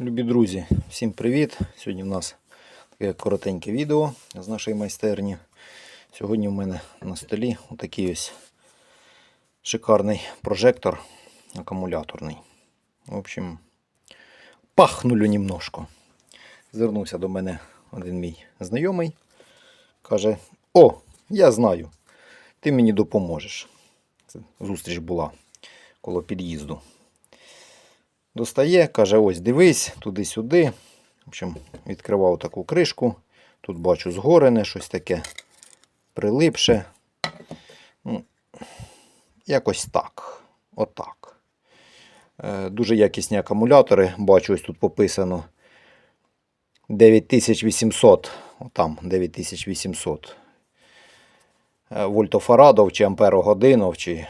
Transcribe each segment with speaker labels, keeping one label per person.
Speaker 1: Любі друзі, всім привіт! Сьогодні в нас таке коротеньке відео з нашої майстерні. Сьогодні в мене на столі отакий ось шикарний прожектор акумуляторний. В общем, пахнулю немножко. Звернувся до мене один мій знайомий. Каже: О, я знаю, ти мені допоможеш. Це зустріч була коло під'їзду. Достає, каже, ось дивись, туди-сюди. В общем, відкривав таку кришку. Тут бачу згорене, щось таке прилипше. Ну, якось так. Отак. Е, дуже якісні акумулятори. Бачу, ось тут пописано 9800. Отам 9800. Е, Вольтофарадов чи амперогодинов, чи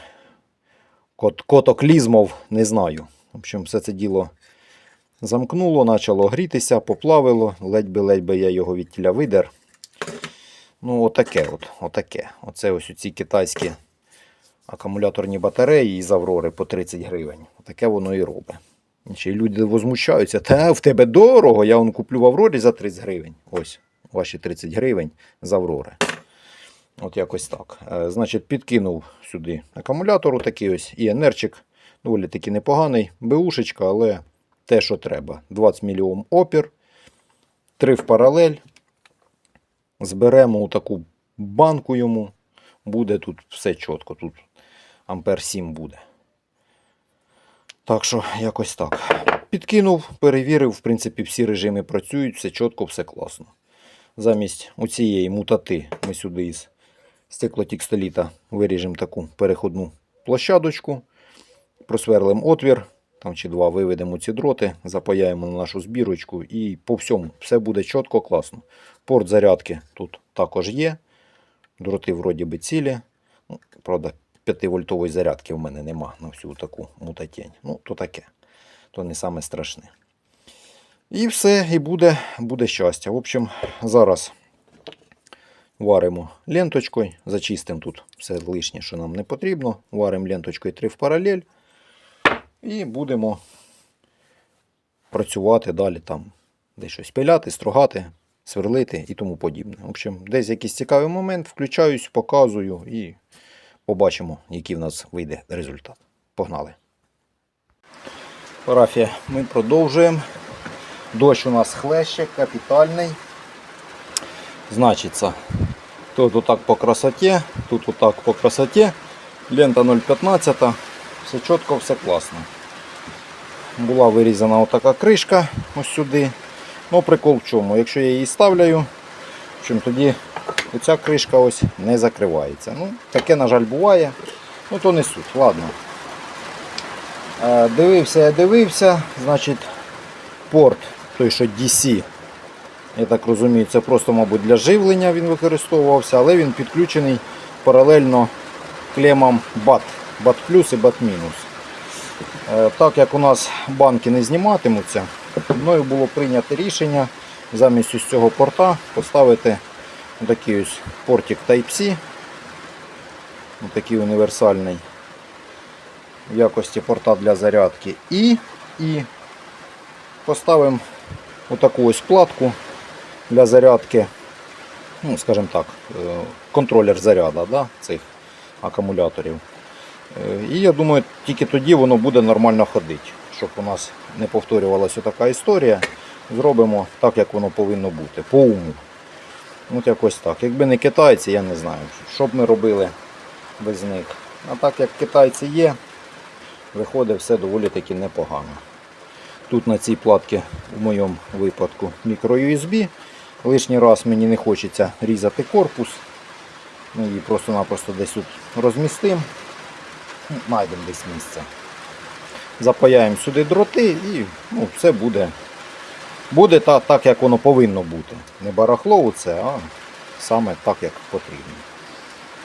Speaker 1: кот, котоклізмов, не знаю. В общем, все це діло замкнуло, почало грітися, поплавило, ледь би ледь би я його від тіля видер. Ну, отаке от, отаке. Оце ось ці китайські акумуляторні батареї із Аврори по 30 гривень. Отаке воно і робить. Й люди возмущаються, та в тебе дорого, я вам куплю в Аврорі за 30 гривень. Ось, ваші 30 гривень з Аврори. От якось так. Е, Значить, підкинув сюди акумулятор, такий ось і енерчик. Доволі таки непоганий. Бушечка, але те, що треба. 20 мільйом опір. 3 в паралель. Зберемо у таку банку йому. Буде тут все чітко. Тут ампер 7 буде. Так що, якось так. Підкинув, перевірив, в принципі, всі режими працюють, все чітко, все класно. Замість оцієї мутати ми сюди із стеклотікстоліта виріжемо таку переходну площадочку просверлимо отвір, там чи два виведемо ці дроти, запаяємо на нашу збірочку і по всьому все буде чітко, класно. Порт зарядки тут також є. Дроти вроді би цілі. Ну, правда, 5-вольтової зарядки в мене нема на всю таку мутатень. Ну, то таке. То не саме страшне. І все, і буде, буде щастя. В общем, зараз варимо ленточкою, зачистимо тут все лишнє, що нам не потрібно. Варимо ленточкою 3 в паралель. І будемо працювати далі там, десь щось пиляти, строгати, сверлити і тому подібне. В общем, десь якийсь цікавий момент, включаюсь, показую і побачимо, який в нас вийде результат. Погнали. Парафія, ми продовжуємо. Дощ у нас хлеще, капітальний. Значиться, тут отак по красоті, тут отак по красоті. Лента 0,15. Все чітко, все класно. Була вирізана отака кришка ось сюди. Ну, прикол в чому? Якщо я її ставляю, общем, тоді оця кришка ось не закривається. Ну, Таке, на жаль, буває. Ну, то не суть. Ладно. Е, Дивився, я дивився, значить, порт, той, що DC, я так розумію, це просто, мабуть, для живлення він використовувався, але він підключений паралельно клемам BAT. BAT плюс і BAT мінус. Е, Так як у нас банки не зніматимуться, мною було прийнято рішення замість ось цього порта поставити такий ось портик Type-C, такий універсальний в якості порта для зарядки. І, і поставимо отаку ось платку для зарядки, ну, скажімо так, е, контролер заряду да, цих акумуляторів. Е, І я думаю, тільки тоді воно буде нормально ходити, щоб у нас не повторювалася така історія. Зробимо так, як воно повинно бути, по уму. От якось так. Якби не китайці, я не знаю, що б ми робили без них. А так як китайці є, виходить все доволі таки непогано. Тут на цій платці в моєму випадку мікро USB. Лишній раз мені не хочеться різати корпус. Ми її просто-напросто десь тут розмістимо. Знайдемо десь місце. Запаяємо сюди дроти і ну, все буде. Буде та, так, як воно повинно бути. Не барахло це, а саме так, як потрібно.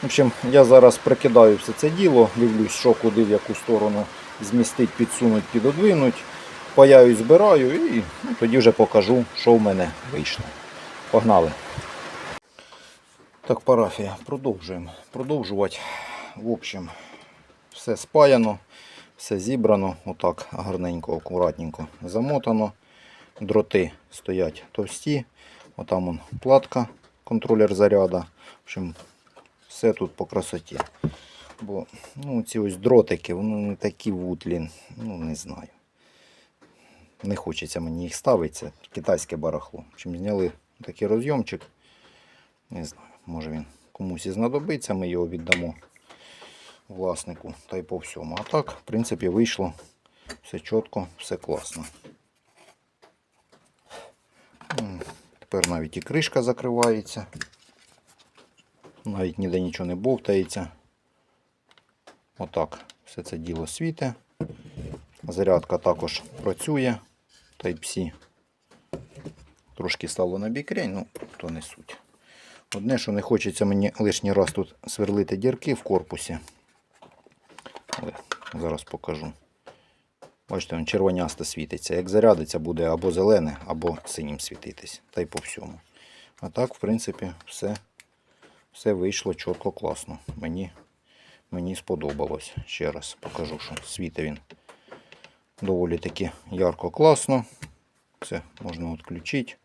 Speaker 1: В общем, я зараз прикидаю все це діло, дивлюсь, що куди, в яку сторону змістить, підсунуть, підодвинуть. Паяю, збираю і ну, тоді вже покажу, що в мене вийшло. Погнали. Так, парафія, продовжуємо. Продовжувати. В общем, все спаяно, все зібрано, отак гарненько, акуратненько замотано. дроти стоять товсті. Отам он платка, контролер заряда. В общем, все тут по красоті. Бо ну, ці ось дротики, вони не такі вутлі, ну не знаю. Не хочеться мені їх ставити, китайське барахло. Общем, зняли такий розйомчик. Не знаю, може він комусь і знадобиться, ми його віддамо власнику та й по всьому. А так, в принципі, вийшло все чітко, все класно. Тепер навіть і кришка закривається. Навіть ніде нічого не бовтається. Отак все це діло світе. Зарядка також працює. Type-C. Трошки стало на бікрень, ну, то не суть. Одне, що не хочеться мені лишній раз тут сверлити дірки в корпусі. Але зараз покажу. Бачите, він червонясто світиться. Як зарядиться, буде або зелене, або синім світитись. Та й по всьому. А так, в принципі, все, все вийшло чітко, класно. Мені, мені сподобалось. Ще раз покажу, що світить він доволі таки ярко, класно. Все можна відключити.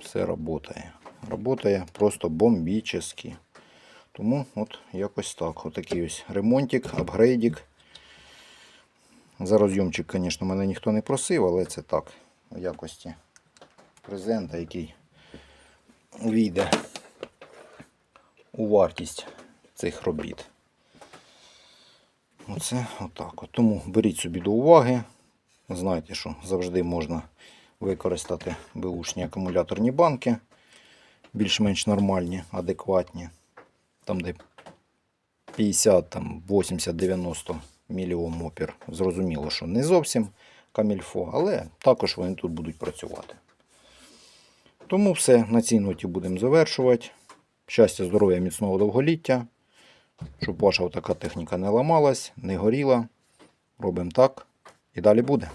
Speaker 1: Все працює. Работає просто бомбічно. Тому от якось так. Отакий ось ремонтик, апгрейдик. За розйомчик, звісно, мене ніхто не просив, але це так, у якості презента, який увійде у вартість цих робіт. Оце отак. От. Тому беріть собі до уваги. Знайте, що завжди можна використати беушні акумуляторні банки. Більш-менш нормальні, адекватні. Там, де 50, там 80, 90 міліом опір. Зрозуміло, що не зовсім камільфо, але також вони тут будуть працювати. Тому все, на цій ноті будемо завершувати. Щастя, здоров'я, міцного довголіття. Щоб ваша така техніка не ламалась, не горіла. Робимо так і далі буде.